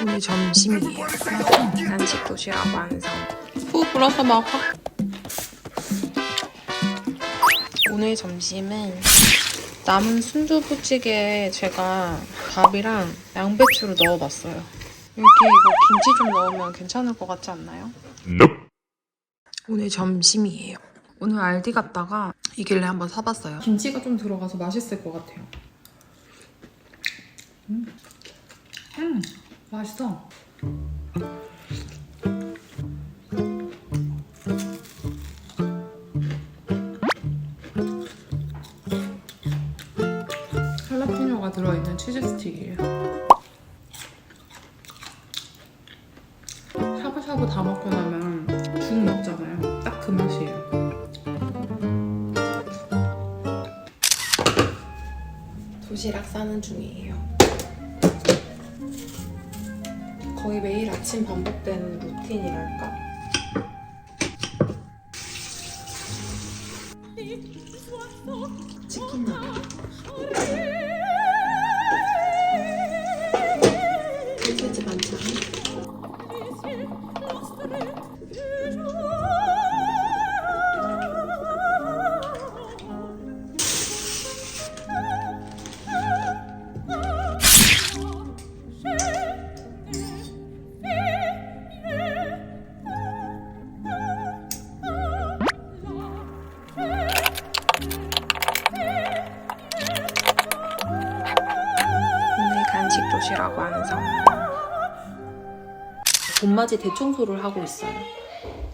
오늘 점심이에요. 간식 도시락 완성. 후 불어서 먹어. 오늘 점심은 남은 순두부찌개에 제가 밥이랑 양배추를 넣어봤어요. 여기 이거 김치 좀 넣으면 괜찮을 것 같지 않나요? 오늘 점심이에요. 오늘 알디 갔다가 이 길래 한번 사봤어요. 김치가 좀 들어가서 맛있을 것 같아요. 음, 음 맛있어. 할라피뇨가 들어있는 치즈 스틱이에요. 샤브샤브 다 먹고 나면 죽 먹잖아요. 딱 그 맛이에요. 도시락 싸는 중이에요. 거의 매일 아침 반복되는 루틴이랄까? 치킨 나게. 오늘 간식 도시락 완성. 봄맞이 대청소를 하고 있어요.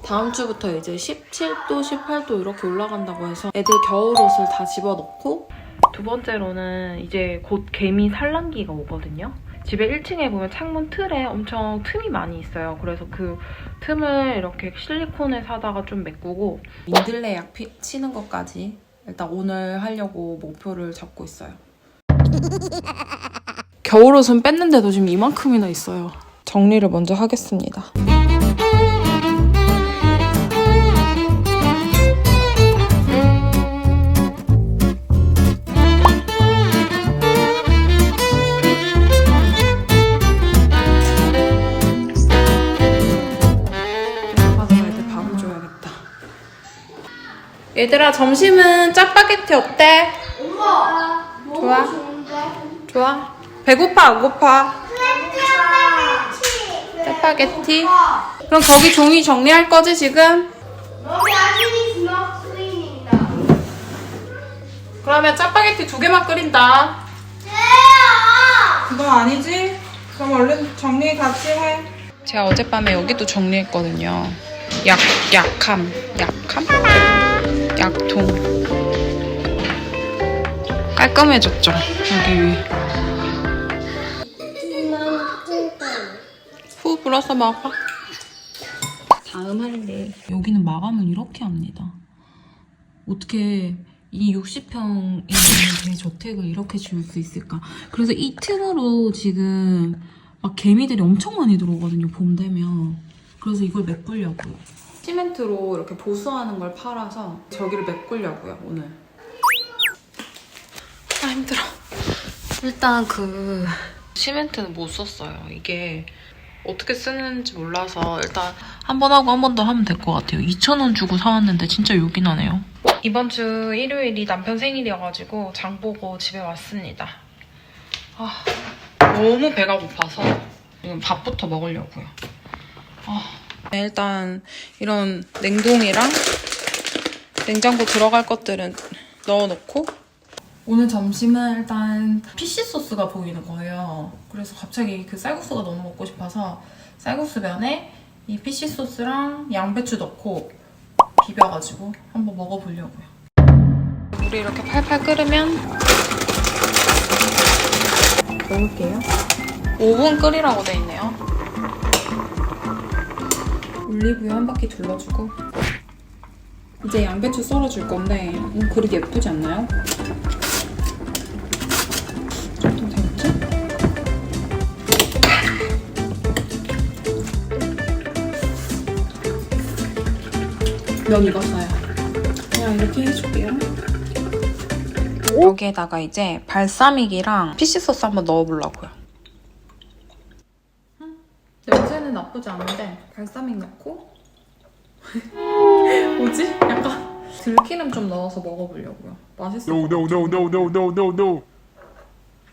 다음 주부터 이제 17도, 18도 이렇게 올라간다고 해서 애들 겨울옷을 다 집어넣고 두 번째로는 이제 곧 개미 산란기가 오거든요. 집에 1층에 보면 창문 틀에 엄청 틈이 많이 있어요. 그래서 그 틈을 이렇게 실리콘을 사다가 좀 메꾸고 민들레 약 피- 치는 것까지 일단 오늘 하려고 목표를 잡고 있어요. 겨울옷은 뺐는데도 지금 이만큼이나 있어요. 정리를 먼저 하겠습니다. 가서 애들 밥을 줘야겠다. 얘들아 점심은 짜파게티 어때? 엄마, 너무 좋아? 좋은데? 좋아? 배고파 안 고파? 짜파게티? 그럼 거기 종이 정리할 거지 지금? 그러면 짜파게티 두 개만 끓인다. 야! 그거 아니지? 그럼 얼른 정리 같이 해. 제가 어젯밤에 여기도 정리했거든요. 약, 약함. 약함? 약통. 깔끔해졌죠? 여기 위. 후 불어서 먹어. 다음 할일. 여기는 마감을 이렇게 합니다. 어떻게 이 60평이 있는 대저택을 이렇게 지을 수 있을까? 그래서 이 틈으로 지금 막 개미들이 엄청 많이 들어오거든요, 봄 되면. 그래서 이걸 메꾸려고요. 시멘트로 이렇게 보수하는 걸 팔아서 저기를 메꾸려고요, 오늘. 아, 힘들어. 일단 그 시멘트는 못 썼어요. 이게 어떻게 쓰는지 몰라서 일단 한 번 하고 한 번 더 하면 될 것 같아요. 2,000원 주고 사왔는데 진짜 요긴하네요. 이번 주 일요일이 남편 생일이어가지고 장 보고 집에 왔습니다. 아, 너무 배가 고파서 지금 밥부터 먹으려고요. 아, 일단 이런 냉동이랑 냉장고 들어갈 것들은 넣어놓고 오늘 점심은 일단 피시 소스가 보이는 거예요. 그래서 갑자기 그 쌀국수가 너무 먹고 싶어서 쌀국수 면에 이 피시 소스랑 양배추 넣고 비벼가지고 한번 먹어보려고요. 물이 이렇게 팔팔 끓으면 넣을게요. 5분 끓이라고 돼 있네요. 올리브유 한 바퀴 둘러주고 이제 양배추 썰어줄 건데 음, 그릇 예쁘지 않나요? 면 익었어요. 그냥 이렇게 해줄게요. 여기에다가 이제 발사믹이랑 피시 소스 한번 넣어보려고요. 음. 냄새는 나쁘지 않은데 발사믹 넣고 뭐지? 약간 들기름 좀 넣어서 먹어보려고요. 맛있어. No, no, no, no, no, no, no, no.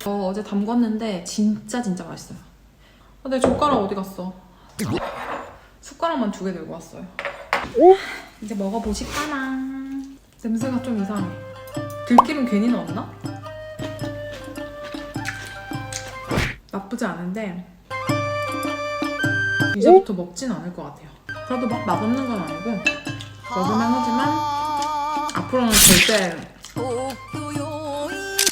어, 어제 담궜는데 진짜 진짜 맛있어요. 아, 내 젓가락 어디 갔어? 숟가락만 두 개 들고 왔어요. 이제 먹어보실까나. 냄새가 좀 이상해. 들기름 괜히 넣었나? 나쁘지 않은데 이제부터 먹진 않을 것 같아요. 그래도 막 맛없는 건 아니고 먹을만 하지만 앞으로는 절대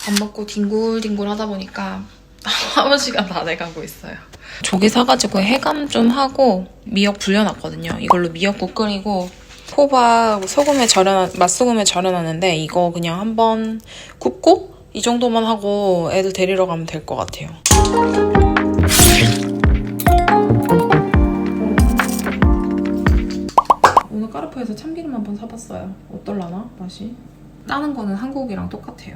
밥 먹고 뒹굴뒹굴 하다 보니까 아버지가 다 돼가고 있어요. 조개 사가지고 해감 좀 하고 미역 불려놨거든요. 이걸로 미역국 끓이고 호박 소금에 절여 맛소금에 절여놨는데 이거 그냥 한번 굽고 이 정도만 하고 애들 데리러 가면 될 것 같아요. 오늘 까르푸에서 참기름 한번 사봤어요. 어떨라나 맛이? 다는 거는 한국이랑 똑같아요.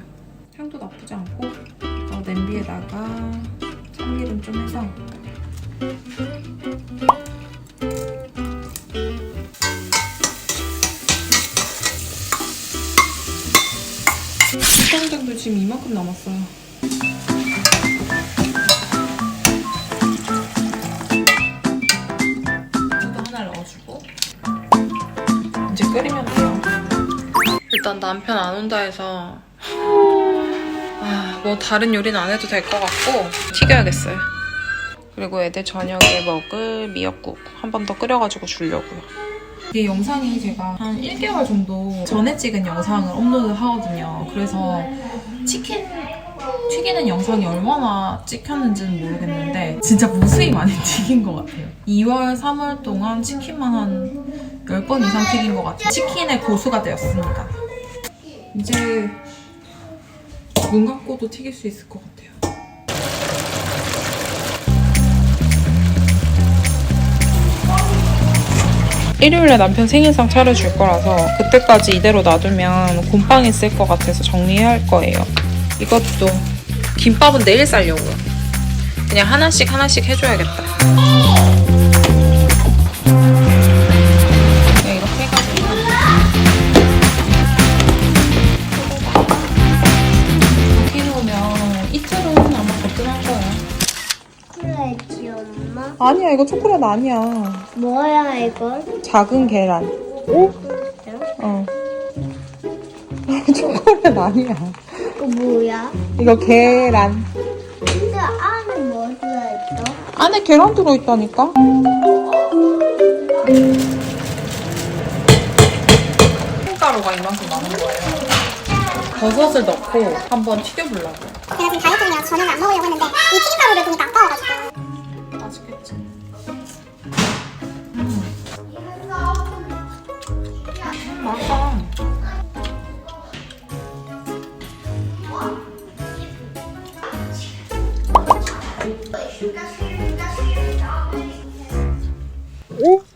향도 나쁘지 않고 어, 냄비에다가 참기름 좀 해서 이만큼 남았어요. 이거 하나 넣어주고 이제 끓이면 돼요. 일단 남편 안 온다 해서 아, 뭐 다른 요리는 안 해도 될 것 같고 튀겨야겠어요. 그리고 애들 저녁에 먹을 미역국 한 번 더 끓여가지고 주려고요. 이 영상이 제가 한 1개월 정도 전에 찍은 영상을 업로드 하거든요. 그래서 치킨 튀기는 영상이 얼마나 찍혔는지는 모르겠는데 진짜 무수히 많이 튀긴 것 같아요. 2월, 3월 동안 치킨만 한 10번 이상 튀긴 것 같아요. 치킨의 고수가 되었습니다. 이제 눈 감고도 튀길 수 있을 것 같아요. 일요일에 남편 생일상 차려줄 거라서 그때까지 이대로 놔두면 곰팡이 쓸 것 같아서 정리해야 할 거예요. 이것도 김밥은 내일 싸려고요. 그냥 하나씩 하나씩 해줘야겠다. 아니야 이거 초콜릿 아니야. 뭐야 이건? 작은 계란. 어. 초콜릿 아니야. 이거 뭐야? 이거 계란. 근데 안에 뭐 들어있어? 안에 계란 들어있다니까? 콩가루가 이만큼 남은 거예요. 버섯을 넣고 한번 튀겨보려고요. 제가 지금 다이어트 중이라 저녁을 안 먹으 오?